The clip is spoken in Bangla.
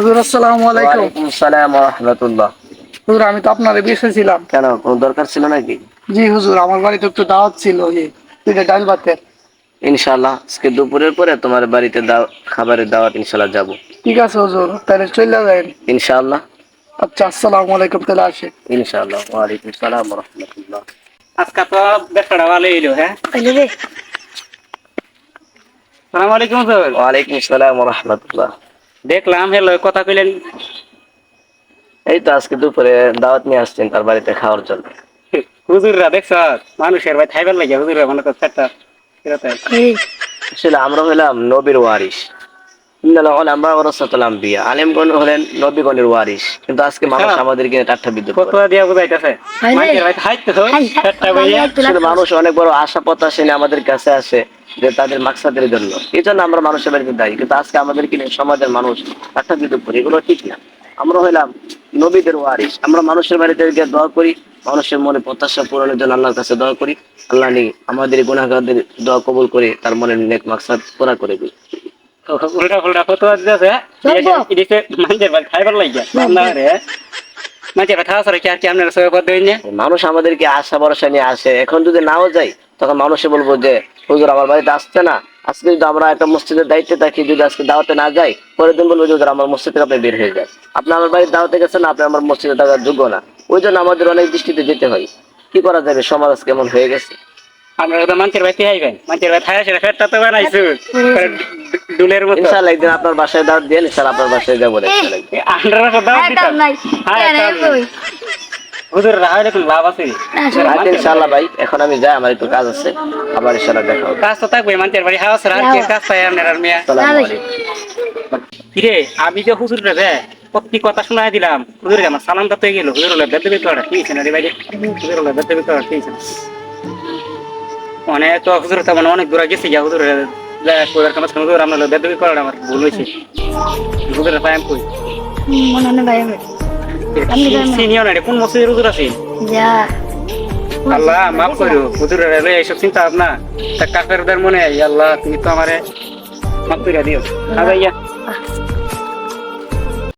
হুজুর আসসালামু আলাইকুম। ওয়ালাইকুম আসসালাম ওয়া রাহমাতুল্লাহ। হুজুর আমি তো আপনার ছিলাম কেন কোনো দরকার ছিল নাকি? জি হুজুর আমার বাড়িতে একটু দাওয়াত ছিল এই দুইটা ডাল ভাতের। ইনশাআল্লাহ আজকে দুপুরের পরে তোমার বাড়িতে খাবারের দাওয়াত ইনশাআল্লাহ যাব। ঠিক আছে হুজুর তাহলে চলে যাবেন। ইনশাআল্লাহ। আচ্ছা আসসালামু আলাইকুম তাহলে আসে ইনশাআল্লাহ ওয়ালাইকুম আসসালাম ওয়া রাহমাতুল্লাহ। আজকে তো বেটাটা ভালো এলো হ্যাঁ? সালাম আলাইকুম হুজুর ওয়ালাইকুম আসসালাম ওয়া রাহমাতুল্লাহ। দেখলাম হেলো কথা কইলেন। এই তো আজকে দুপুরে দাওয়াত নিয়ে আসছেন তার বাড়িতে খাওয়ার জন্য। হুজুররা দেখছ মানুষের ভাই খাইবার লাগে হুজুররা মনে করছে একটা আসলে আমরা হইলাম নবীর ওয়ারিস ইন্নাল উলামা আম্বিয়া। আলেমগণ হলেন নবীগণের ওয়ারিস কিন্তু আজকে মানুষ হ্যাঁ। আমাদেরকে দিয়া বুঝাইতেছে। মানুষ অনেক বড় আশা প্রত্যাশা নিয়ে আমাদের কাছে আসে যে তাদের মাকসাদের জন্য। এই জন্য আমরা মানুষের বাড়িতে দায়ী। কিন্তু আজকে আমাদেরকে নিয়ে সমাজের মানুষ ঠাট্টা বিদ্রুপ করি। এগুলো ঠিক না। আমরা হইলাম নবীদের ওয়ারিস আমরা মানুষের বাড়িতে গিয়ে দোয়া করি। মানুষের মনে প্রত্যাশা পূরণের জন্য আল্লাহর কাছে দোয়া করি। আল্লাহ নি আমাদের গুণাগারদের দোয়া কবুল করে তার মনে নেক মাকসাদ পুরা করে দিই উল্টা ফুলটা কত দিতেছে এদিকে মানুষের ভাই খাইবার লাগে না রে। মানুষের ভাই খাওয়া কি আর কি আপনার সবাই দিন মানুষ আমাদেরকে আশা ভরসা নিয়ে আসে। এখন যদি নাও যাই তখন মানুষে বলব যে হুজুর আমার বাড়িতে আসছে না। আজকে যদি আমরা একটা মসজিদের দায়িত্বে থাকি যদি আজকে দাওয়াতে না যাই পরের দিন বলব যে হুজুর আমার মসজিদ থেকে আপনি বের হয়ে যায় আপনি আমার বাড়ির দাওয়াতে গেছেন আপনি আমার মসজিদে থাকার যোগ্য না। ওই জন্য আমাদের অনেক দৃষ্টিতে যেতে হয়। কি করা যাবে? সমাজ কেমন হয়ে গেছে? তো মানুষের ভাই মানুষের ভাই থাকা সেটা ফেরটা তো বানাইছো। ডুলের মতো। ইনশাআল্লাহ একদিন আপনার বাসায় দাওয়াত দিয়ে ইনশাআল্লাহ আপনার বাসায় যাব দিতাম। হ্যাঁ হুজুর রাহাইলে কোন লাভ আছে। ইনশাআল্লাহ ভাই এখন আমি যাই আমার একটু কাজ আছে। আবার ইনশাআল্লাহ দেখা হবে। কাজ তো থাকবে মানুষের বাড়ি কাজ আপনার মেয়া। কিরে আমি যে হুজুর রে প্রতি কথা শোনাই দিলাম। হুজুর আমার সালামটা পেয়ে গেল। হুজুর হলে কি রে ভাই হুজুর হলে বেদবি করা কি হয়েছে? অনেক তো হুজুর তেমন অনেক দূরে গেছি গিয়া হুজুর কোদার কামার সঙ্গে হুজুর আমরা বেদবি করা আমার ভুল হয়েছে হুজুরের পায় আমি কই সিনিয়র না কোন মসজিদের হুজুর আছে? আল্লাহ মাফ করো হুজুরের রে এইসব চিন্তা ভাবনা তা কাফেরদের মনে আল্লাহ তুমি তো আমারে মাফ করে দিও। আচ্ছা ইয়া।